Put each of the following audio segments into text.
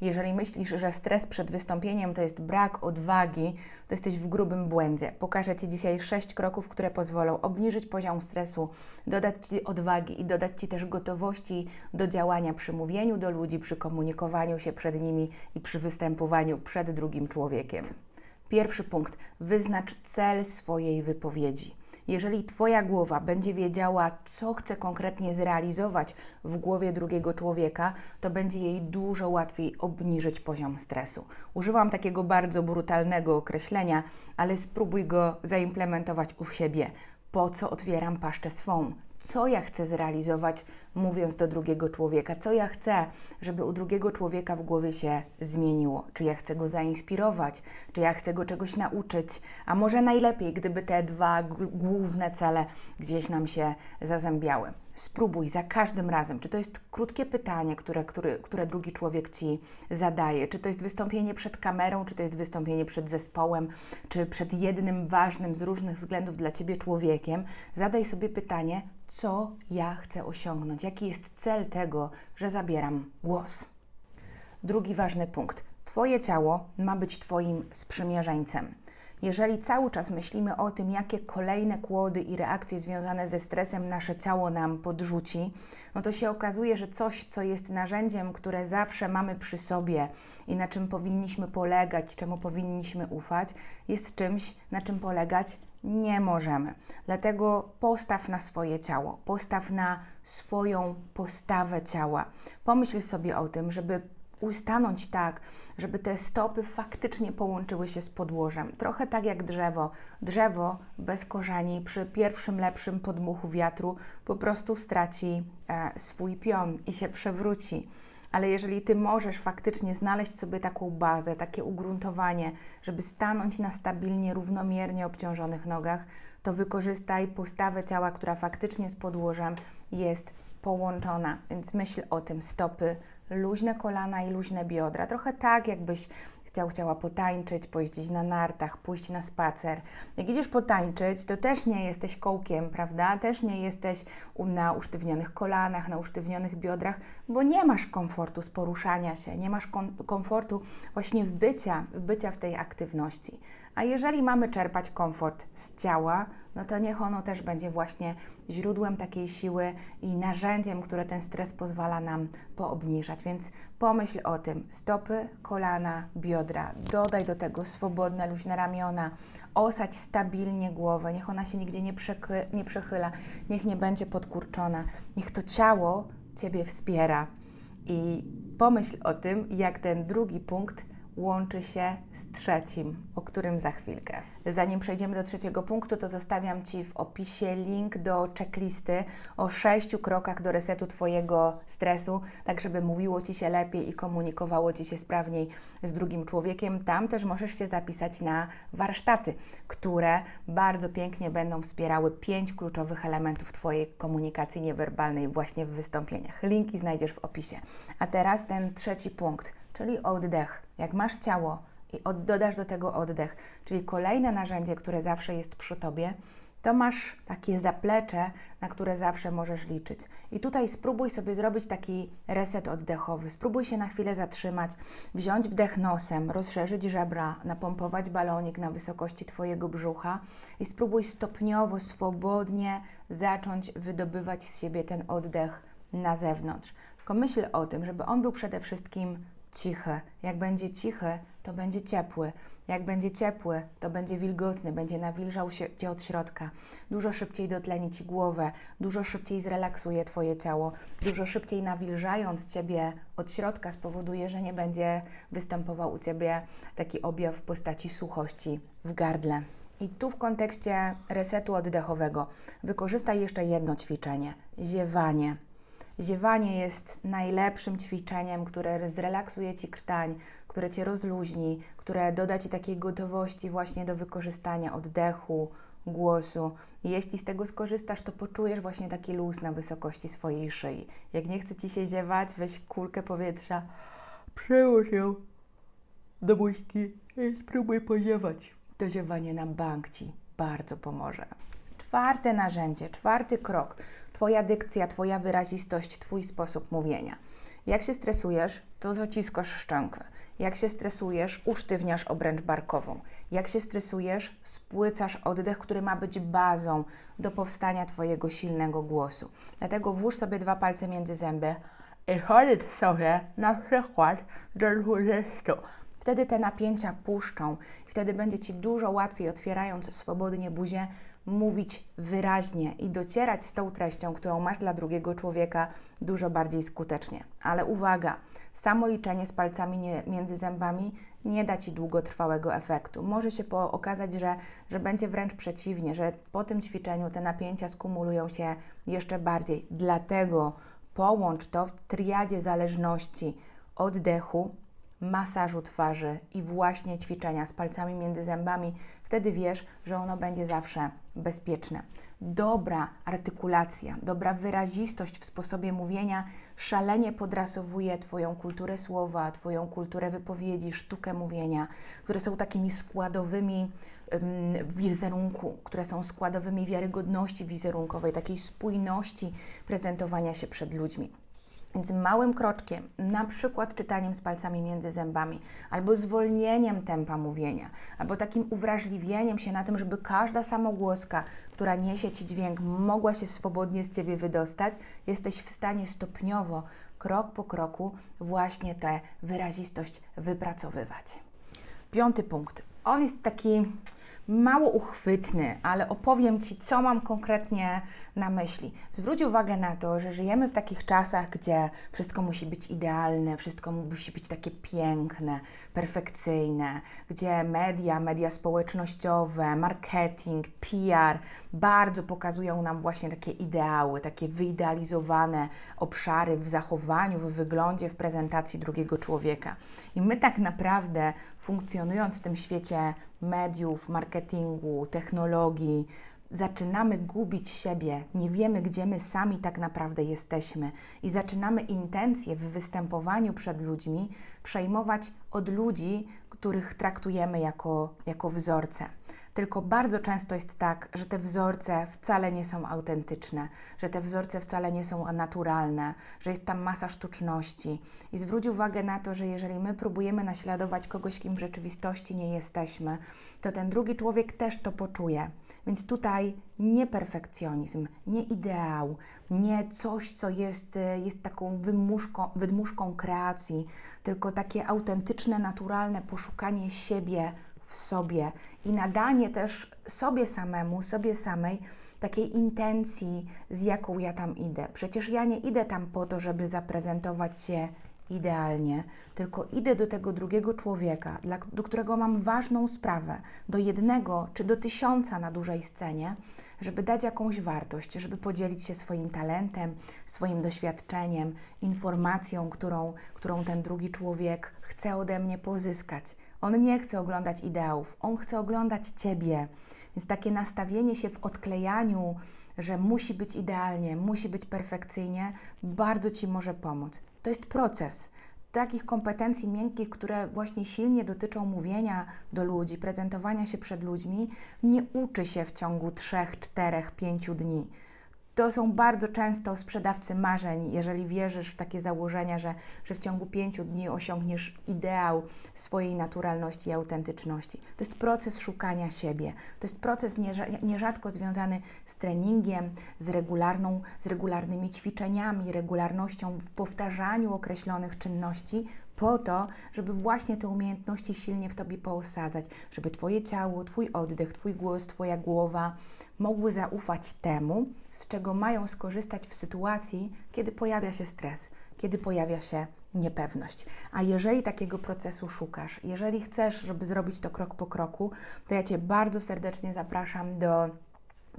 Jeżeli myślisz, że stres przed wystąpieniem to jest brak odwagi, to jesteś w grubym błędzie. Pokażę Ci dzisiaj sześć kroków, które pozwolą obniżyć poziom stresu, dodać Ci odwagi i dodać Ci też gotowości do działania przy mówieniu do ludzi, przy komunikowaniu się przed nimi i przy występowaniu przed drugim człowiekiem. Pierwszy punkt: wyznacz cel swojej wypowiedzi. Jeżeli Twoja głowa będzie wiedziała, co chce konkretnie zrealizować w głowie drugiego człowieka, to będzie jej dużo łatwiej obniżyć poziom stresu. Używam takiego bardzo brutalnego określenia, ale spróbuj go zaimplementować u siebie. Po co otwieram paszczę swą? Co ja chcę zrealizować, mówiąc do drugiego człowieka? Co ja chcę, żeby u drugiego człowieka w głowie się zmieniło? Czy ja chcę go zainspirować? Czy ja chcę go czegoś nauczyć? A może najlepiej, gdyby te dwa główne cele gdzieś nam się zazębiały. Spróbuj za każdym razem, czy to jest krótkie pytanie, które, które, które drugi człowiek ci zadaje, czy to jest wystąpienie przed kamerą, czy to jest wystąpienie przed zespołem, czy przed jednym ważnym z różnych względów dla ciebie człowiekiem. Zadaj sobie pytanie, co ja chcę osiągnąć, jaki jest cel tego, że zabieram głos. Drugi ważny punkt. Twoje ciało ma być Twoim sprzymierzeńcem. Jeżeli cały czas myślimy o tym, jakie kolejne kłody i reakcje związane ze stresem nasze ciało nam podrzuci, no to się okazuje, że coś, co jest narzędziem, które zawsze mamy przy sobie i na czym powinniśmy polegać, czemu powinniśmy ufać, jest czymś, na czym polegać nie możemy. Dlatego postaw na swoje ciało, postaw na swoją postawę ciała. Pomyśl sobie o tym, żeby ustanąć tak, żeby te stopy faktycznie połączyły się z podłożem. Trochę tak jak drzewo. Drzewo bez korzeni przy pierwszym lepszym podmuchu wiatru po prostu straci e, swój pion i się przewróci. Ale jeżeli ty możesz faktycznie znaleźć sobie taką bazę, takie ugruntowanie, żeby stanąć na stabilnie, równomiernie obciążonych nogach, to wykorzystaj postawę ciała, która faktycznie z podłożem jest połączona. Więc myśl o tym: stopy, luźne kolana i luźne biodra. Trochę tak, jakbyś chciał, chciała potańczyć, pojeździć na nartach, pójść na spacer. Jak idziesz potańczyć, to też nie jesteś kołkiem, prawda? Też nie jesteś na usztywnionych kolanach, na usztywnionych biodrach, bo nie masz komfortu z poruszania się, nie masz komfortu właśnie w bycia, w bycia w tej aktywności. A jeżeli mamy czerpać komfort z ciała, no to niech ono też będzie właśnie źródłem takiej siły i narzędziem, które ten stres pozwala nam poobniżać. Więc pomyśl o tym: stopy, kolana, biodra. Dodaj do tego swobodne, luźne ramiona. Osadź stabilnie głowę, niech ona się nigdzie nie, nie przechyla, niech nie będzie podkurczona. Niech to ciało Ciebie wspiera. I pomyśl o tym, jak ten drugi punkt łączy się z trzecim, o którym za chwilkę. Zanim przejdziemy do trzeciego punktu, to zostawiam Ci w opisie link do checklisty o sześciu krokach do resetu Twojego stresu, tak żeby mówiło Ci się lepiej i komunikowało Ci się sprawniej z drugim człowiekiem. Tam też możesz się zapisać na warsztaty, które bardzo pięknie będą wspierały pięć kluczowych elementów Twojej komunikacji niewerbalnej właśnie w wystąpieniach. Linki znajdziesz w opisie. A teraz ten trzeci punkt, czyli oddech. Jak masz ciało, i od, dodasz do tego oddech, czyli kolejne narzędzie, które zawsze jest przy tobie, to masz takie zaplecze, na które zawsze możesz liczyć. I tutaj spróbuj sobie zrobić taki reset oddechowy. Spróbuj się na chwilę zatrzymać, wziąć wdech nosem, rozszerzyć żebra, napompować balonik na wysokości Twojego brzucha i spróbuj stopniowo, swobodnie zacząć wydobywać z siebie ten oddech na zewnątrz. Tylko myśl o tym, żeby on był przede wszystkim cichy. Jak będzie cichy, to będzie ciepły. Jak będzie ciepły, to będzie wilgotny, będzie nawilżał się Cię od środka. Dużo szybciej dotleni Ci głowę, dużo szybciej zrelaksuje Twoje ciało, dużo szybciej nawilżając Ciebie od środka spowoduje, że nie będzie występował u Ciebie taki objaw w postaci suchości w gardle. I tu w kontekście resetu oddechowego wykorzystaj jeszcze jedno ćwiczenie ziewanie. Ziewanie jest najlepszym ćwiczeniem, które zrelaksuje Ci krtań, które Cię rozluźni, które doda Ci takiej gotowości właśnie do wykorzystania oddechu, głosu. Jeśli z tego skorzystasz, to poczujesz właśnie taki luz na wysokości swojej szyi. Jak nie chce Ci się ziewać, weź kulkę powietrza, przełóż ją do buźki i spróbuj poziewać. To ziewanie na bank Ci bardzo pomoże. Czwarte narzędzie, czwarty krok Twoja dykcja, Twoja wyrazistość, Twój sposób mówienia. Jak się stresujesz, to zaciskasz szczękę. Jak się stresujesz, usztywniasz obręcz barkową. Jak się stresujesz, spłycasz oddech, który ma być bazą do powstania Twojego silnego głosu. Dlatego włóż sobie dwa palce między zęby i chodź sobie na przykład do 20. Wtedy te napięcia puszczą wtedy będzie Ci dużo łatwiej, otwierając swobodnie buzię, mówić wyraźnie i docierać z tą treścią, którą masz dla drugiego człowieka dużo bardziej skutecznie. Ale uwaga, samo liczenie z palcami nie, między zębami nie da Ci długotrwałego efektu. Może się okazać, że, że będzie wręcz przeciwnie, że po tym ćwiczeniu te napięcia skumulują się jeszcze bardziej. Dlatego połącz to w triadzie zależności oddechu, masażu twarzy i właśnie ćwiczenia z palcami między zębami, wtedy wiesz, że ono będzie zawsze bezpieczne. Dobra artykulacja, dobra wyrazistość w sposobie mówienia szalenie podrasowuje Twoją kulturę słowa, Twoją kulturę wypowiedzi, sztukę mówienia, które są takimi składowymi ym, wizerunku, które są składowymi wiarygodności wizerunkowej, takiej spójności prezentowania się przed ludźmi. Więc małym kroczkiem, na przykład czytaniem z palcami między zębami, albo zwolnieniem tempa mówienia, albo takim uwrażliwieniem się na tym, żeby każda samogłoska, która niesie Ci dźwięk, mogła się swobodnie z Ciebie wydostać, jesteś w stanie stopniowo, krok po kroku, właśnie tę wyrazistość wypracowywać. Piąty punkt. On jest taki mało uchwytny, ale opowiem Ci, co mam konkretnie na myśli. Zwróć uwagę na to, że żyjemy w takich czasach, gdzie wszystko musi być idealne, wszystko musi być takie piękne, perfekcyjne, gdzie media, media społecznościowe, marketing, PR bardzo pokazują nam właśnie takie ideały, takie wyidealizowane obszary w zachowaniu, w wyglądzie, w prezentacji drugiego człowieka. I my tak naprawdę funkcjonując w tym świecie mediów, marketingu, technologii, zaczynamy gubić siebie, nie wiemy, gdzie my sami tak naprawdę jesteśmy. I zaczynamy intencje w występowaniu przed ludźmi przejmować od ludzi, których traktujemy jako, jako wzorce. Tylko bardzo często jest tak, że te wzorce wcale nie są autentyczne, że te wzorce wcale nie są naturalne, że jest tam masa sztuczności. I zwróć uwagę na to, że jeżeli my próbujemy naśladować kogoś, kim w rzeczywistości nie jesteśmy, to ten drugi człowiek też to poczuje. Więc tutaj nie perfekcjonizm, nie ideał, nie coś, co jest, jest taką wydmuszką, wydmuszką kreacji, tylko takie autentyczne, naturalne poszukanie siebie w sobie i nadanie też sobie samemu, sobie samej takiej intencji, z jaką ja tam idę. Przecież ja nie idę tam po to, żeby zaprezentować się idealnie, tylko idę do tego drugiego człowieka, do którego mam ważną sprawę, do jednego czy do tysiąca na dużej scenie, żeby dać jakąś wartość, żeby podzielić się swoim talentem, swoim doświadczeniem, informacją, którą, którą ten drugi człowiek chce ode mnie pozyskać. On nie chce oglądać ideałów, on chce oglądać Ciebie. Więc takie nastawienie się w odklejaniu, że musi być idealnie, musi być perfekcyjnie, bardzo Ci może pomóc. To jest proces takich kompetencji miękkich, które właśnie silnie dotyczą mówienia do ludzi, prezentowania się przed ludźmi, nie uczy się w ciągu 3, 4, 5 dni to są bardzo często sprzedawcy marzeń, jeżeli wierzysz w takie założenia, że, że w ciągu pięciu dni osiągniesz ideał swojej naturalności i autentyczności. To jest proces szukania siebie. To jest proces nierzadko związany z treningiem, z, regularną, z regularnymi ćwiczeniami, regularnością w powtarzaniu określonych czynności, po to, żeby właśnie te umiejętności silnie w Tobie poosadzać, żeby Twoje ciało, Twój oddech, Twój głos, Twoja głowa mogły zaufać temu, z czego mają skorzystać w sytuacji, kiedy pojawia się stres, kiedy pojawia się niepewność. A jeżeli takiego procesu szukasz, jeżeli chcesz, żeby zrobić to krok po kroku, to ja Cię bardzo serdecznie zapraszam do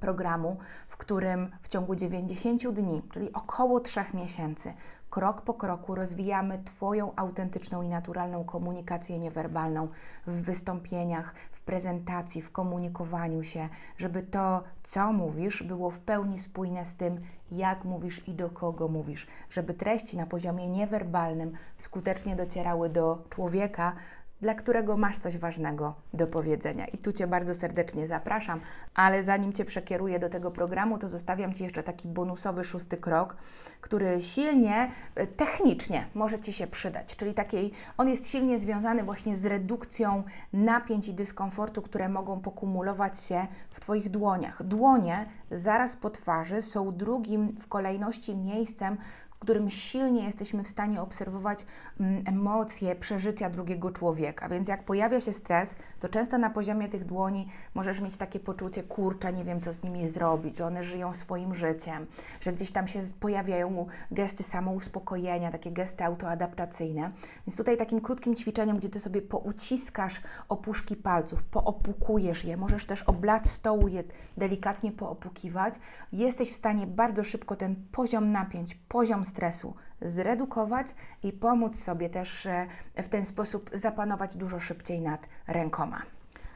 programu, w którym w ciągu 90 dni, czyli około 3 miesięcy, krok po kroku rozwijamy Twoją autentyczną i naturalną komunikację niewerbalną w wystąpieniach, w prezentacji, w komunikowaniu się, żeby to, co mówisz, było w pełni spójne z tym, jak mówisz i do kogo mówisz, żeby treści na poziomie niewerbalnym skutecznie docierały do człowieka, dla którego masz coś ważnego do powiedzenia. I tu Cię bardzo serdecznie zapraszam, ale zanim Cię przekieruję do tego programu, to zostawiam Ci jeszcze taki bonusowy szósty krok, który silnie e, technicznie może Ci się przydać. Czyli takiej, on jest silnie związany właśnie z redukcją napięć i dyskomfortu, które mogą pokumulować się w Twoich dłoniach. Dłonie zaraz po twarzy są drugim w kolejności miejscem, którym silnie jesteśmy w stanie obserwować mm, emocje, przeżycia drugiego człowieka. Więc jak pojawia się stres, to często na poziomie tych dłoni możesz mieć takie poczucie, kurczę, nie wiem co z nimi zrobić, że one żyją swoim życiem, że gdzieś tam się pojawiają gesty samouspokojenia, takie gesty autoadaptacyjne. Więc tutaj takim krótkim ćwiczeniem, gdzie Ty sobie pouciskasz opuszki palców, poopukujesz je, możesz też o blat stołu je delikatnie poopukiwać, jesteś w stanie bardzo szybko ten poziom napięć, poziom stresu zredukować i pomóc sobie też e, w ten sposób zapanować dużo szybciej nad rękoma.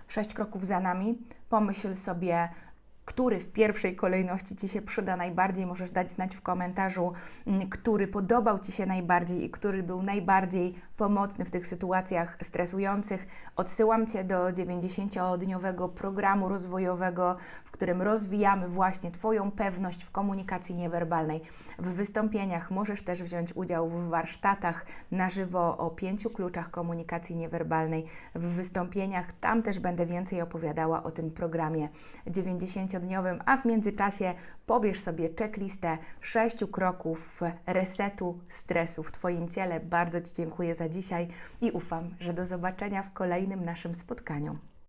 Sześć kroków za nami. Pomyśl sobie, który w pierwszej kolejności Ci się przyda najbardziej. Możesz dać znać w komentarzu, który podobał Ci się najbardziej i który był najbardziej pomocny w tych sytuacjach stresujących. Odsyłam Cię do 90-dniowego programu rozwojowego, w którym rozwijamy właśnie Twoją pewność w komunikacji niewerbalnej. W wystąpieniach możesz też wziąć udział w warsztatach na żywo o pięciu kluczach komunikacji niewerbalnej. W wystąpieniach tam też będę więcej opowiadała o tym programie 90-dniowym, a w międzyczasie pobierz sobie checklistę sześciu kroków resetu stresu w Twoim ciele. Bardzo Ci dziękuję za dzisiaj i ufam, że do zobaczenia w kolejnym naszym spotkaniu.